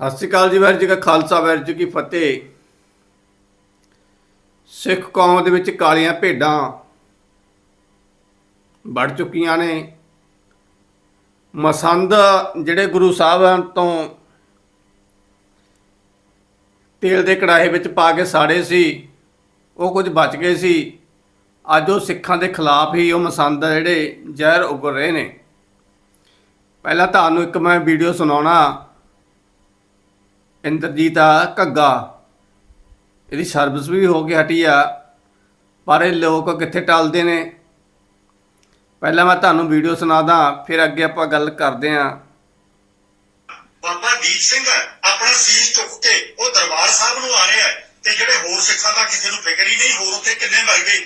ਸਤਿ ਸ਼੍ਰੀ ਅਕਾਲ ਜੀ, ਵਾਹਿਗੁਰੂ ਜੀ ਕਾ ਖਾਲਸਾ, ਵਾਹਿਗੁਰੂ ਜੀ ਕੀ ਫਤਿਹ। ਸਿੱਖ ਕੌਮ ਦੇ ਵਿੱਚ ਕਾਲੀਆਂ ਭੇਡਾਂ ਵੱਧ ਚੁੱਕੀਆਂ ਨੇ। ਮਸੰਦ, ਜਿਹੜੇ ਗੁਰੂ ਸਾਹਿਬਾਨ ਤੋਂ ਤੇਲ ਦੇ ਕੜਾਹੇ ਵਿੱਚ ਪਾ ਕੇ ਸਾੜੇ ਸੀ, ਉਹ ਕੁਝ ਬਚ ਗਏ ਸੀ। ਅੱਜ ਉਹ ਸਿੱਖਾਂ ਦੇ ਖਿਲਾਫ ਹੀ ਉਹ ਮਸੰਦ ਜਿਹੜੇ ਜ਼ਹਿਰ ਉਗਲ ਰਹੇ ਨੇ। ਪਹਿਲਾਂ ਤੁਹਾਨੂੰ ਇੱਕ ਮੈਂ ਵੀਡੀਓ ਸੁਣਾਉਣਾ। ਇੰਦਰਜੀਤ ਆ, ਘੱਗਾ। ਇਹਦੀ ਸਰਵਿਸ ਵੀ ਹੋ ਕੇ ਹਟੀ ਆ, ਪਰ ਇਹ ਲੋਕ ਕਿੱਥੇ ਟਲਦੇ ਨੇ? ਪਹਿਲਾਂ ਮੈਂ ਤੁਹਾਨੂੰ ਵੀਡੀਓ ਸੁਣਾਦਾ, ਫਿਰ ਅੱਗੇ ਆਪਾਂ ਗੱਲ ਕਰਦੇ ਆਂ। ਬਾਬਾ ਦੀਪ ਸਿੰਘ ਆਪਣਾ ਸੀਸ ਚੁੱਕ ਕੇ ਉਹ ਦਰਬਾਰ ਸਾਹਿਬ ਨੂੰ ਆ ਰਿਹਾ ਤੇ ਜਿਹੜੇ ਹੋਰ ਸਿੱਖਾਂ ਦਾ ਕਿਸੇ ਨੂੰ ਫਿਕਰ ਹੀ ਨਹੀਂ, ਹੋਰ ਉੱਥੇ ਕਿੰਨੇ ਮਰ ਗਏ?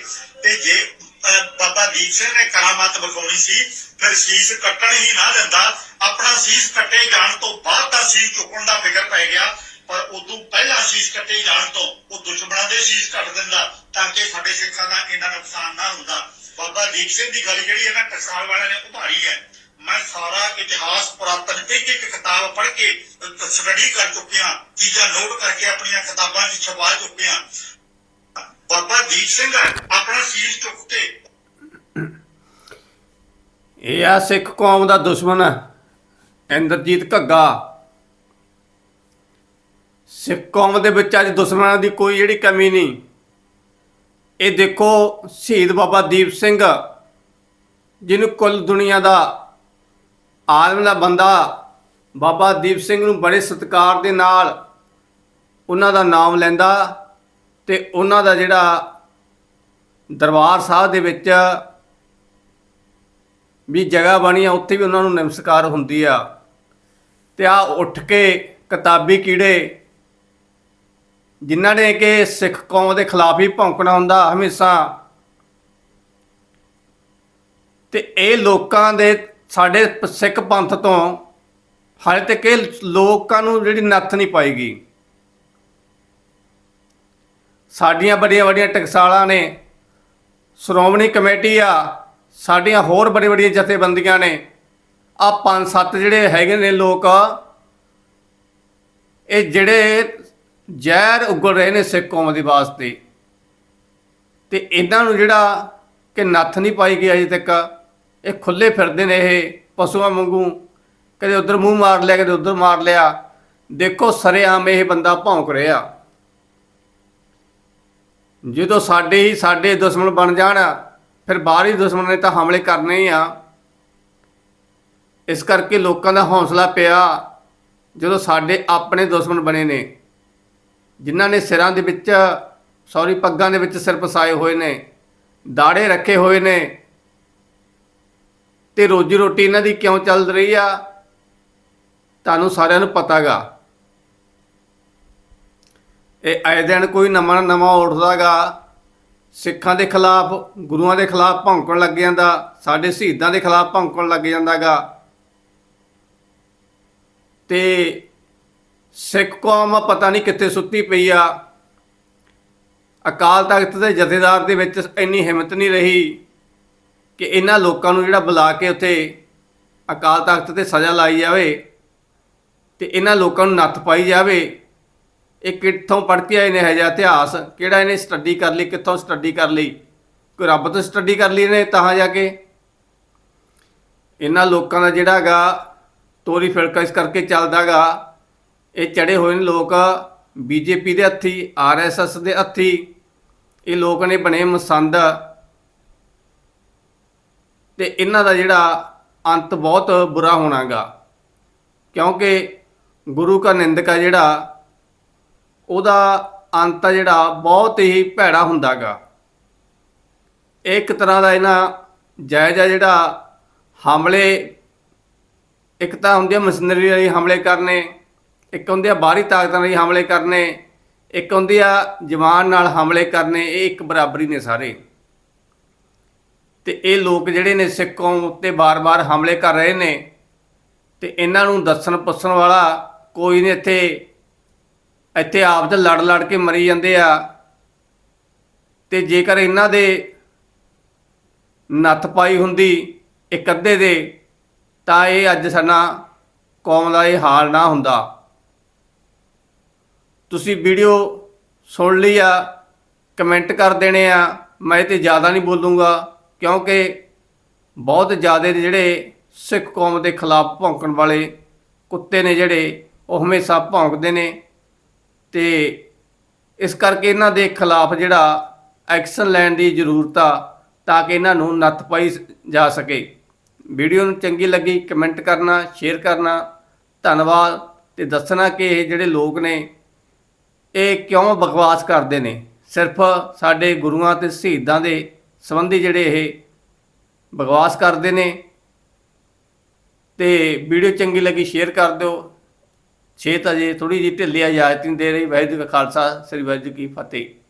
ਤੇ ਜੇ ਬਾਬਾ ਦੀਪ ਸਿੰਘ ਨੇ ਕਰਾਮਾਤ ਵਿਖਾਉਣੀ ਸੀ, ਫਿਰ ਸੀਸ ਕੱਟਣ ਹੀ ਨਾ ਦਿੰਦਾ। ਆਪਣਾ ਸੀਸ ਕੱਟੇ ਜਾਣ ਤੋਂ ਬਾਅਦ ਤਾਂ ਸੀਸ ਚੁੱਕਣ ਦਾ ਫਿਕਰ ਪੈ ਗਿਆ, ਪਰ ਉਦੋਂ ਪਹਿਲਾਂ ਸੀਸ ਕੱਟੇ ਜਾਣ ਤੋਂ ਉਹ ਦੁਸ਼ਮਣਾਂ ਦੇ ਸੀਸ ਕੱਟ ਦਿੰਦਾ, ਤਾਂ ਕਿ ਸਾਡੇ ਸਿੱਖਾਂ ਦਾ ਇੰਨਾ ਨੁਕਸਾਨ ਨਾ ਹੁੰਦਾ। ਬਾਬਾ ਦੀਪ ਸਿੰਘ ਦੀ ਗੱਲ ਜਿਹੜੀ ਹੈ ਨਾ, ਟਕਸਾਲ ਵਾਲਿਆਂ ਨੇ ਉਭਾਰੀ ਹੈ। ਮੈਂ ਸਾਰਾ ਇਤਿਹਾਸ ਪੁਰਾਤਨ ਇੱਕ ਇੱਕ ਕਿਤਾਬ ਪੜ੍ਹ ਕੇ ਸਟੱਡੀ ਕਰ ਚੁੱਕਿਆ, ਚੀਜ਼ਾਂ ਨੋਟ ਕਰਕੇ ਆਪਣੀਆਂ ਕਿਤਾਬਾਂ 'ਚ ਛਪਾ ਚੁੱਕਿਆ। ਬਾਬਾ ਦੀਪ ਸਿੰਘ ਆਪਣਾ ਸੀਸ ਚੁੱਕ ਕੇ। ਇਹ ਆ ਸਿੱਖ ਕੌਮ ਦਾ ਦੁਸ਼ਮਣ ਇੰਦਰਜੀਤ ਘੱਗਾ। ਸਿੱਖ ਕੌਮ ਦੇ ਵਿੱਚ ਅੱਜ ਦੁਸ਼ਮਣਾਂ ਦੀ ਕੋਈ ਜਿਹੜੀ ਕਮੀ ਨਹੀਂ। ਇਹ ਦੇਖੋ ਸ਼ਹੀਦ ਬਾਬਾ ਦੀਪ ਸਿੰਘ, ਜਿਹਨੂੰ ਕੁੱਲ ਦੁਨੀਆ ਦਾ ਆਲਮ ਦਾ ਬੰਦਾ ਬਾਬਾ ਦੀਪ ਸਿੰਘ ਨੂੰ ਬੜੇ ਸਤਿਕਾਰ ਦੇ ਨਾਲ ਉਹਨਾਂ ਦਾ ਨਾਮ ਲੈਂਦਾ। ਤੇ ਉਹਨਾਂ ਦਾ ਜਿਹੜਾ ਦਰਬਾਰ ਸਾਹਿਬ ਦੇ ਵਿੱਚ ਵੀ ਜਗ੍ਹਾ ਬਣੀ ਆ, ਉੱਥੇ ਵੀ ਉਹਨਾਂ ਨੂੰ ਨਮਸਕਾਰ ਹੁੰਦੀ ਆ। ਤੇ ਆ ਉੱਠ ਕੇ ਕਿਤਾਬੀ ਕੀੜੇ, ਜਿਨ੍ਹਾਂ ਨੇ ਕਿ ਸਿੱਖ ਕੌਮ ਦੇ ਖਿਲਾਫ ਹੀ ਭੌਂਕਣਾ ਹੁੰਦਾ ਹਮੇਸ਼ਾ। ਤੇ ਇਹ ਲੋਕਾਂ ਦੇ, ਸਾਡੇ ਸਿੱਖ ਪੰਥ ਤੋਂ ਹਾਲੇ ਤੱਕ ਇਹ ਲੋਕਾਂ ਨੂੰ ਜਿਹੜੀ ਨੱਥ ਨਹੀਂ ਪਾਏਗੀ ਸਾਡੀਆਂ ਵੱਡੀਆਂ ਵੱਡੀਆਂ ਟਕਸਾਲਾਂ ਨੇ। ਸ਼੍ਰੋਮਣੀ ਕਮੇਟੀ ਆ, ਸਾਡੀਆਂ ਹੋਰ ਬੜੀ ਵੱਡੀਆਂ ਜਥੇਬੰਦੀਆਂ ਨੇ। ਆ ਪੰਜ ਸੱਤ ਜਿਹੜੇ ਹੈਗੇ ਨੇ ਲੋਕ, ਇਹ ਜਿਹੜੇ ਜ਼ਹਿਰ ਉਗਲ ਰਹੇ ਨੇ ਸਿੱਖ ਕੌਮ ਦੇ ਵਾਸਤੇ। ਤੇ ਇਹਨਾਂ ਨੂੰ ਜਿਹੜਾ ਕਿ ਨੱਥ ਨਹੀਂ ਪਾਈ ਗਈ ਅਜੇ ਤੱਕ, ਇਹ ਖੁੱਲੇ ਫਿਰਦੇ ਨੇ ਇਹ ਪਸ਼ੂਆਂ ਵਾਂਗੂ। ਕਦੇ ਉਧਰ ਮੂੰਹ ਮਾਰ ਲਿਆ, ਕਦੇ ਉਧਰ ਮਾਰ ਲਿਆ। ਦੇਖੋ, ਸਰੇਆਮ ਇਹ ਬੰਦਾ ਭੌਂਕ ਰਿਹਾ। ਜਦੋਂ ਸਾਡੇ ਹੀ ਸਾਡੇ ਦੁਸ਼ਮਣ ਬਣ ਜਾਣ, ਫਿਰ ਬਾਹਰੀ ਦੁਸ਼ਮਣ ਨੇ ਤਾਂ ਹਮਲੇ ਕਰਨੇ ਹੀ ਆ। ਇਸ ਕਰਕੇ ਲੋਕਾਂ ਦਾ ਹੌਸਲਾ ਪਿਆ, ਜਦੋਂ ਸਾਡੇ ਆਪਣੇ ਦੁਸ਼ਮਣ ਬਣੇ ਨੇ, ਜਿਨ੍ਹਾਂ ਨੇ ਸਿਰਾਂ ਦੇ ਵਿੱਚ, ਸੌਰੀ, ਪੱਗਾਂ ਦੇ ਵਿੱਚ ਸਿਰ ਫਸਾਏ ਹੋਏ ਨੇ ਦਾੜੇ ਰੱਖੇ ਹੋਏ ਨੇ, ਤੇ ਰੋਜੀ ਰੋਟੀ ਇਹਨਾਂ ਦੀ ਕਿਉਂ ਚੱਲ ਰਹੀ ਆ? ਤੁਹਾਨੂੰ ਸਾਰਿਆਂ ਨੂੰ ਪਤਾਗਾ। ਇਹ ਆਏ ਦਿਨ ਕੋਈ ਨਵਾਂ ਨਵਾਂ ਉੱਠਦਾਗਾ। ਸਿੱਖਾਂ ਦੇ ਖਿਲਾਫ, ਗੁਰੂਆਂ ਦੇ ਖਿਲਾਫ ਭੌਂਕਣ ਲੱਗ ਜਾਂਦਾ। ਸਾਡੇ ਸ਼ਹੀਦਾਂ ਦੇ ਖਿਲਾਫ ਭੌਂਕਣ ਲੱਗ ਜਾਂਦਾਗਾ। ਤੇ ਸਿੱਖ ਕੌਮ ਪਤਾ ਨਹੀਂ ਕਿੱਥੇ ਸੁੱਤੀ ਪਈ ਆ। ਅਕਾਲ ਤਖਤ ਦੇ ਜਥੇਦਾਰ ਦੇ ਵਿੱਚ ਇੰਨੀ ਹਿੰਮਤ ਨਹੀਂ ਰਹੀ ਕਿ ਇਹਨਾਂ ਲੋਕਾਂ ਨੂੰ ਜਿਹੜਾ ਬੁਲਾ ਕੇ ਉੱਥੇ ਅਕਾਲ ਤਖਤ ਤੇ ਸਜ਼ਾ ਲਾਈ ਜਾਵੇ ਤੇ ਇਹਨਾਂ ਲੋਕਾਂ ਨੂੰ ਨੱਥ ਪਾਈ ਜਾਵੇ। ਇਹ ਕਿੱਥੋਂ ਪੜ੍ਹ ਕੇ ਆਏ ਨੇ ਇਹ ਜਿਹਾ ਇਤਿਹਾਸ? ਕਿਹੜਾ ਇਹਨੇ ਸਟੱਡੀ ਕਰ ਲਈ, ਕਿੱਥੋਂ ਸਟੱਡੀ ਕਰ ਲਈ? ਕੋਈ ਰੱਬ ਤੋਂ ਸਟੱਡੀ ਕਰ ਲਈ ਇਹਨੇ ਤਾਂ ਜਾ ਕੇ? ਇਹਨਾਂ ਲੋਕਾਂ ਦਾ ਜਿਹੜਾ ਹੈਗਾ ਤੋਰੀ ਫਿਰਕਾ ਇਸ ਕਰਕੇ ਚੱਲਦਾਗਾ ਇਹ ਚੜੇ ਹੋਏ ਨੇ ਲੋਕ ਬੀਜੇਪੀ ਦੇ ਹੱਥੀ ਆਰਐਸਐਸ ਦੇ ਹੱਥੀ, ਇਹ ਲੋਕ ਨੇ ਬਣੇ ਮਸੰਦ। ਤੇ ਇਹਨਾਂ ਦਾ ਜਿਹੜਾ ਅੰਤ ਬਹੁਤ ਬੁਰਾ ਹੋਣਾਗਾ ਕਿਉਂਕਿ ਗੁਰੂ ਕਾ ਨਿੰਦਕਾ ਜਿਹੜਾ ਉਹਦਾ ਅੰਤ ਜਿਹੜਾ, ਬਹੁਤ ਹੀ ਭੈੜਾ ਹੁੰਦਾਗਾ। ਇੱਕ ਤਰ੍ਹਾਂ ਦਾ ਇਹਨਾਂ ਜਾਇਜ਼ ਜਿਹੜਾ ਹਮਲੇ, ਇੱਕ ਤਾਂ ਹੁੰਦੀ ਮਸ਼ੀਨਰੀ ਰਾਹੀਂ ਹਮਲੇ ਕਰਨੇ, ਇੱਕ ਹੁੰਦੀ ਆ ਬਾਹਰੀ ਤਾਕਤਾਂ ਰਾਹੀਂ ਹਮਲੇ ਕਰਨੇ, ਇੱਕ ਹੁੰਦੀ ਆ ਜਵਾਨ ਨਾਲ ਹਮਲੇ ਕਰਨੇ, ਇਹ ਇੱਕ ਬਰਾਬਰੀ ਨੇ ਸਾਰੇ। ਤੇ ਇਹ ਲੋਕ ਜਿਹੜੇ ਨੇ ਸਿੱਖ ਕੌਮ ਉੱਤੇ ਬਾਰ-ਬਾਰ ਹਮਲੇ ਕਰ ਰਹੇ ਨੇ, ਤੇ ਇਹਨਾਂ ਨੂੰ ਦੱਸਣ ਪੁੱਛਣ ਵਾਲਾ ਕੋਈ ਨਹੀਂ ਇੱਥੇ ਇੱਥੇ ਆਪ ਤੇ ਲੜ ਲੜ ਕੇ ਮਰੀ ਜਾਂਦੇ ਆ। ਤੇ ਜੇਕਰ ਇਹਨਾਂ ਦੇ ਨੱਥ ਪਾਈ ਹੁੰਦੀ ਇੱਕ ਅੱਧੇ ਦੇ, ਤਾਂ ਇਹ ਅੱਜ ਸਾਡਾ ਕੌਮ ਦਾ ਇਹ ਹਾਲ ਨਾ ਹੁੰਦਾ। ਤੁਸੀਂ ਵੀਡੀਓ ਸੁਣ ਲਈ ਆ, ਕਮੈਂਟ ਕਰ ਦੇਣੇ ਆ, ਮੈਂ ਇਹ ਤੇ ਜ਼ਿਆਦਾ ਨਹੀਂ ਬੋਲੂੰਗਾ, ਕਿਉਂਕਿ ਬਹੁਤ ਜ਼ਿਆਦਾ ਜਿਹੜੇ ਸਿੱਖ ਕੌਮ ਦੇ ਖਿਲਾਫ ਭੌਂਕਣ ਵਾਲੇ ਕੁੱਤੇ ਨੇ ਜਿਹੜੇ, ਉਹ ਹਮੇਸ਼ਾ ਭੌਂਕਦੇ ਨੇ। ਤੇ ਇਸ ਕਰਕੇ ਇਹਨਾਂ ਦੇ ਖਿਲਾਫ ਜਿਹੜਾ ਐਕਸ਼ਨ ਲੈਣ ਦੀ ਜ਼ਰੂਰਤ ਆ, ਤਾਂ ਕਿ ਇਹਨਾਂ ਨੂੰ ਨੱਥ ਪਾਈ ਜਾ ਸਕੇ। ਵੀਡੀਓ ਨੂੰ ਚੰਗੀ ਲੱਗੀ, ਕਮੈਂਟ ਕਰਨਾ, ਸ਼ੇਅਰ ਕਰਨਾ, ਧੰਨਵਾਦ ਤੇ ਦੱਸਣਾ ਕਿ ਇਹ ਜਿਹੜੇ ਲੋਕ ਨੇ, ਇਹ ਕਿਉਂ ਬਕਵਾਸ ਕਰਦੇ ਨੇ? ਸਿਰਫ ਸਾਡੇ ਗੁਰੂਆਂ ਤੇ ਸ਼ਹੀਦਾਂ ਦੇ ਸੰਬੰਧੀ ਜਿਹੜੇ ਇਹ ਬਕਵਾਸ ਕਰਦੇ ਨੇ। ਤੇ ਵੀਡੀਓ ਚੰਗੀ ਲੱਗੀ, ਸ਼ੇਅਰ ਕਰ ਦਿਓ। ਛੇ ਤਾਂ ਜੇ ਥੋੜੀ ਜਿਹੀ ਢਿੱਲੀ ਇਜਾਜ਼ਤ ਨਹੀਂ ਦੇ ਰਹੀ, ਵਾਹਿਗੁਰੂ ਜੀ ਕਾ ਖਾਲਸਾ, ਸ੍ਰੀ ਵਾਹਿਗੁਰੂ ਜੀ ਕੀ ਫਤਿਹ।